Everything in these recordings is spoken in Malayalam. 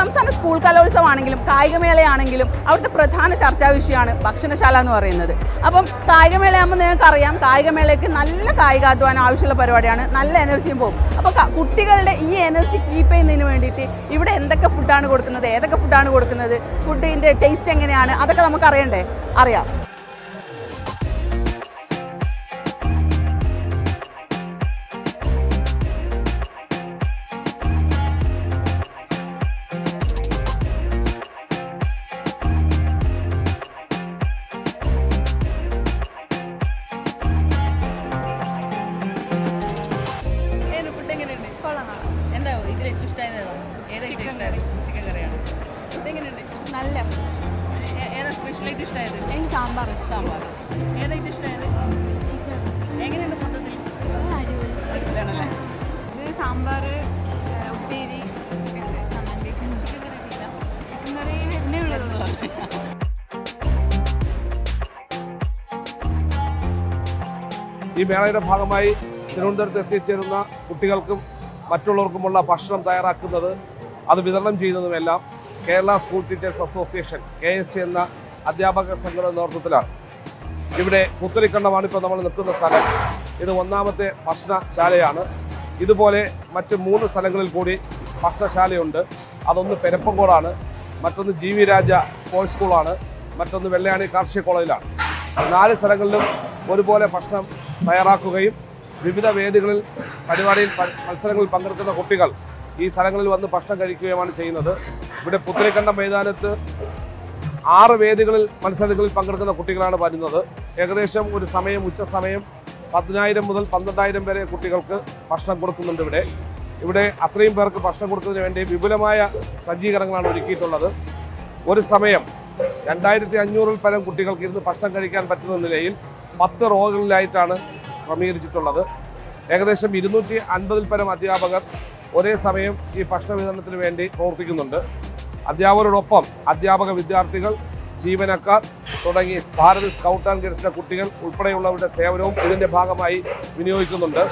സംസ്ഥാന സ്കൂൾ കലോത്സവമാണെങ്കിലും കായികമേളയാണെങ്കിലും അവിടുത്തെ പ്രധാന ചർച്ചാ വിഷയമാണ് ഭക്ഷണശാല എന്ന് പറയുന്നത്. അപ്പം കായികമേളയാകുമ്പോൾ നിങ്ങൾക്കറിയാം കായികമേളയ്ക്ക് നല്ല കായികാധ്വാനം ആവശ്യമുള്ള പരിപാടിയാണ് നല്ല എനർജിയും പോകും. അപ്പോൾ കുട്ടികളുടെ ഈ എനർജി കീപ്പ് ചെയ്യുന്നതിന് വേണ്ടിയിട്ട് ഇവിടെ എന്തൊക്കെ ഫുഡാണ് കൊടുക്കുന്നത് ഏതൊക്കെ ഫുഡാണ് കൊടുക്കുന്നത് ഫുഡിന്റെ ടേസ്റ്റ് എങ്ങനെയാണ് അതൊക്കെ നമുക്ക് അറിയണ്ടേ അറിയാം. ഇതിൽ ഏറ്റവും ഇഷ്ടമായത് ഏതാ ഏറ്റവും ഇഷ്ടമായത്? ചിക്കൻ കറിയാണ്? ഇതെങ്ങനെയുണ്ട്? നല്ല. ഏതാ സ്പെഷ്യലായിട്ട് ഇഷ്ടമായത് എനിക്ക് സാമ്പാർ സാമ്പാർ. ഏതാ ഏറ്റവും ഇഷ്ടമായത് എങ്ങനെയുണ്ട് മൊത്തത്തിൽ? അടിപൊളിയാണല്ലേ? ഇത് സാമ്പാർ ഉപ്പേരി ഒക്കെ ഉണ്ട് ചമ്മന്തി. ചിക്കൻ കറി ഇല്ല ചിക്കൻ കറി വരുന്നേ ഉള്ളൂ. ഈ മേളയുടെ ഭാഗമായി തിരുവനന്തപുരത്ത് എത്തിച്ചേരുന്ന കുട്ടികൾക്കും മറ്റുള്ളവർക്കുമുള്ള ഭക്ഷണം തയ്യാറാക്കുന്നത് അത് വിതരണം ചെയ്യുന്നതുമെല്ലാം Kerala school teachers association K S T എന്ന അധ്യാപക സംഘടന നേതൃത്വത്തിലാണ്. ഇവിടെ പുത്തരിക്കണ്ടമാണ് ഇപ്പോൾ നമ്മൾ നിൽക്കുന്ന സ്ഥലം. ഇത് ഒന്നാമത്തെ ഭക്ഷണശാലയാണ്. ഇതുപോലെ മറ്റ് മൂന്ന് സ്ഥലങ്ങളിൽ കൂടി ഭക്ഷണശാലയുണ്ട്. അതൊന്ന് പെരപ്പങ്കോടാണ് മറ്റൊന്ന് ജി വി രാജ സ്പോർട്സ് സ്കൂളാണ് മറ്റൊന്ന് വെള്ളയാണി കാർഷിക കോളേജിലാണ്. നാല് സ്ഥലങ്ങളിലും ഒരുപോലെ ഭക്ഷണം തയ്യാറാക്കുകയും വിവിധ വേദികളിൽ പരിപാടിയിൽ മത്സരങ്ങളിൽ പങ്കെടുക്കുന്ന കുട്ടികൾ ഈ സ്ഥലങ്ങളിൽ വന്ന് ഭക്ഷണം കഴിക്കുകയുമാണ് ചെയ്യുന്നത്. ഇവിടെ പുത്തരിക്കണ്ട മൈതാനത്ത് ആറ് വേദികളിൽ മത്സരങ്ങളിൽ പങ്കെടുക്കുന്ന കുട്ടികളാണ് വരുന്നത്. ഏകദേശം ഒരു സമയം ഉച്ച സമയം പതിനായിരം മുതൽ പന്ത്രണ്ടായിരം വരെ കുട്ടികൾക്ക് ഭക്ഷണം കൊടുക്കുന്നുണ്ട് ഇവിടെ. ഇവിടെ അത്രയും പേർക്ക് ഭക്ഷണം കൊടുക്കുന്നതിന് വേണ്ടി വിപുലമായ സജ്ജീകരണങ്ങളാണ് ഒരുക്കിയിട്ടുള്ളത്. ഒരു സമയം രണ്ടായിരത്തി അഞ്ഞൂറിൽ പരം കുട്ടികൾക്ക് ഇരുന്ന് ഭക്ഷണം കഴിക്കാൻ പറ്റുന്ന നിലയിൽ പത്ത് റോകളിലായിട്ടാണ് ക്രമീകരിച്ചിട്ടുള്ളത്. ഏകദേശം ഇരുന്നൂറ്റി അൻപതിൽ പരം അധ്യാപകർ ഒരേ സമയം ഈ ഭക്ഷണ വിതരണത്തിന് വേണ്ടി പ്രവർത്തിക്കുന്നുണ്ട്. അധ്യാപകരോടൊപ്പം അധ്യാപക വിദ്യാർത്ഥികൾ ജീവനക്കാർ തുടങ്ങി ഭാരത് സ്കൗട്ട് ആൻഡ് ഗൈഡ്സിലെ കുട്ടികൾ ഉൾപ്പെടെയുള്ളവരുടെ സേവനവും ഇതിന്റെ ഭാഗമായി വിനിയോഗിക്കുന്നുണ്ട്.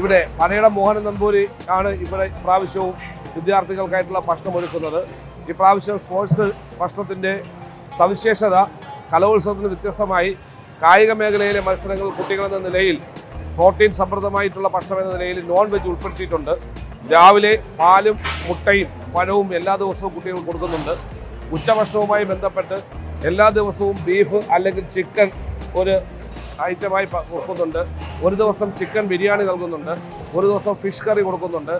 ഇവിടെ പനയുടെ മോഹനൻ നമ്പൂരി ആണ് ഇവിടെ പ്രാവശ്യവും വിദ്യാർത്ഥികൾക്കായിട്ടുള്ള ഭക്ഷണം ഒരുക്കുന്നത്. ഈ പ്രാവശ്യം സ്പോർട്സ് ഭക്ഷണത്തിന്റെ സവിശേഷത കലോത്സവത്തിന് വ്യത്യസ്തമായി കായിക മേഖലയിലെ മത്സരങ്ങൾ കുട്ടികളെന്ന നിലയിൽ പ്രോട്ടീൻ സമൃദ്ധമായിട്ടുള്ള ഭക്ഷണം എന്ന നിലയിൽ നോൺ വെജ് ഉൾപ്പെടുത്തിയിട്ടുണ്ട്. രാവിലെ പാലും മുട്ടയും പഴവും എല്ലാ ദിവസവും കുട്ടികൾ കൊടുക്കുന്നുണ്ട്. ഉച്ചഭക്ഷണവുമായി ബന്ധപ്പെട്ട് എല്ലാ ദിവസവും ബീഫ് അല്ലെങ്കിൽ ചിക്കൻ ഒരു ഐറ്റമായി കൊടുക്കുന്നുണ്ട്. ഒരു ദിവസം ചിക്കൻ ബിരിയാണി നൽകുന്നുണ്ട്. ഒരു ദിവസം ഫിഷ് കറി കൊടുക്കുന്നുണ്ട്.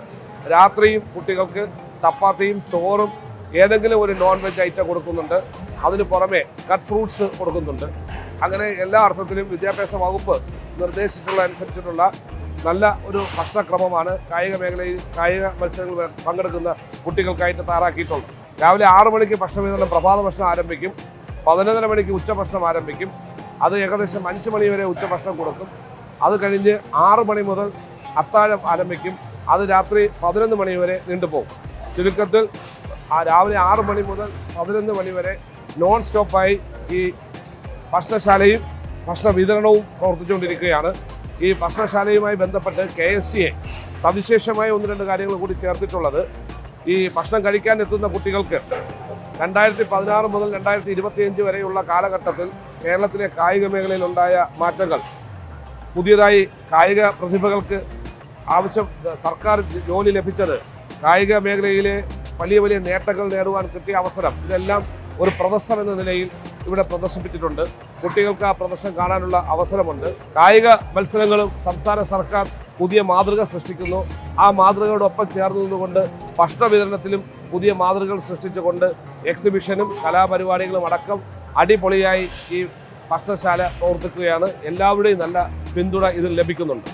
രാത്രിയും കുട്ടികൾക്ക് ചപ്പാത്തിയും ചോറും ഏതെങ്കിലും ഒരു നോൺ വെജ് ഐറ്റം കൊടുക്കുന്നുണ്ട്. അതിന് പുറമെ കട്ട് ഫ്രൂട്ട്സ് കൊടുക്കുന്നുണ്ട്. അങ്ങനെ എല്ലാ അർത്ഥത്തിലും വിദ്യാഭ്യാസ വകുപ്പ് നിർദ്ദേശിച്ചിട്ടുള്ള അനുസരിച്ചിട്ടുള്ള നല്ല ഒരു ഭക്ഷണക്രമമാണ് കായിക മേഖലയിൽ കായിക മത്സരങ്ങളിൽ പങ്കെടുക്കുന്ന കുട്ടികൾക്കായിട്ട് തയ്യാറാക്കിയിട്ടുള്ളത്. രാവിലെ ആറ് മണിക്ക് ഭക്ഷണ വിതരണം പ്രഭാത ഭക്ഷണം ആരംഭിക്കും. പതിനൊന്നര മണിക്ക് ഉച്ചഭക്ഷണം ആരംഭിക്കും. അത് ഏകദേശം അഞ്ച് മണി വരെ ഉച്ചഭക്ഷണം കൊടുക്കും. അത് കഴിഞ്ഞ് ആറ് മണി മുതൽ അത്താഴം ആരംഭിക്കും. അത് രാത്രി പതിനൊന്ന് മണി വരെ നീണ്ടുപോകും. ചുരുക്കത്തിൽ രാവിലെ ആറ് മണി മുതൽ പതിനൊന്ന് മണി വരെ നോൺ സ്റ്റോപ്പായി ഈ ഭക്ഷണശാലയും ഭക്ഷണ വിതരണവും പ്രവർത്തിച്ചുകൊണ്ടിരിക്കുകയാണ്. ഈ ഭക്ഷണശാലയുമായി ബന്ധപ്പെട്ട് കെ എസ് ടി എ സവിശേഷമായ ഒന്ന് രണ്ട് കാര്യങ്ങൾ കൂടി ചേർത്തിട്ടുള്ളത്. ഈ ഭക്ഷണം കഴിക്കാൻ എത്തുന്ന കുട്ടികൾക്ക് രണ്ടായിരത്തി പതിനാറ് മുതൽ രണ്ടായിരത്തി ഇരുപത്തിയഞ്ച് വരെയുള്ള കാലഘട്ടത്തിൽ കേരളത്തിലെ കായിക മേഖലയിലുണ്ടായ മാറ്റങ്ങൾ പുതിയതായി കായിക പ്രതിഭകൾക്ക് ആവശ്യം സർക്കാർ ജോലി ലഭിച്ചത് കായിക മേഖലയിലെ വലിയ വലിയ നേട്ടങ്ങൾ നേടുവാൻ കിട്ടിയ അവസരം ഇതെല്ലാം ഒരു പ്രദർശനം എന്ന നിലയിൽ ഇവിടെ പ്രദർശിപ്പിച്ചിട്ടുണ്ട്. കുട്ടികൾക്ക് ആ പ്രദർശനം കാണാനുള്ള അവസരമുണ്ട്. കായിക മത്സരങ്ങളും സംസ്ഥാന സർക്കാർ പുതിയ മാതൃക സൃഷ്ടിക്കുന്നു. ആ മാതൃകയോടൊപ്പം ചേർന്ന് നിന്നുകൊണ്ട് ഭക്ഷണ വിതരണത്തിലും പുതിയ മാതൃകകൾ സൃഷ്ടിച്ചുകൊണ്ട് എക്സിബിഷനും കലാപരിപാടികളും അടക്കം അടിപൊളിയായി ഈ ഭക്ഷണശാല പ്രവർത്തിക്കുകയാണ്. എല്ലാവരുടെയും നല്ല പിന്തുണ ഇതിൽ ലഭിക്കുന്നുണ്ട്.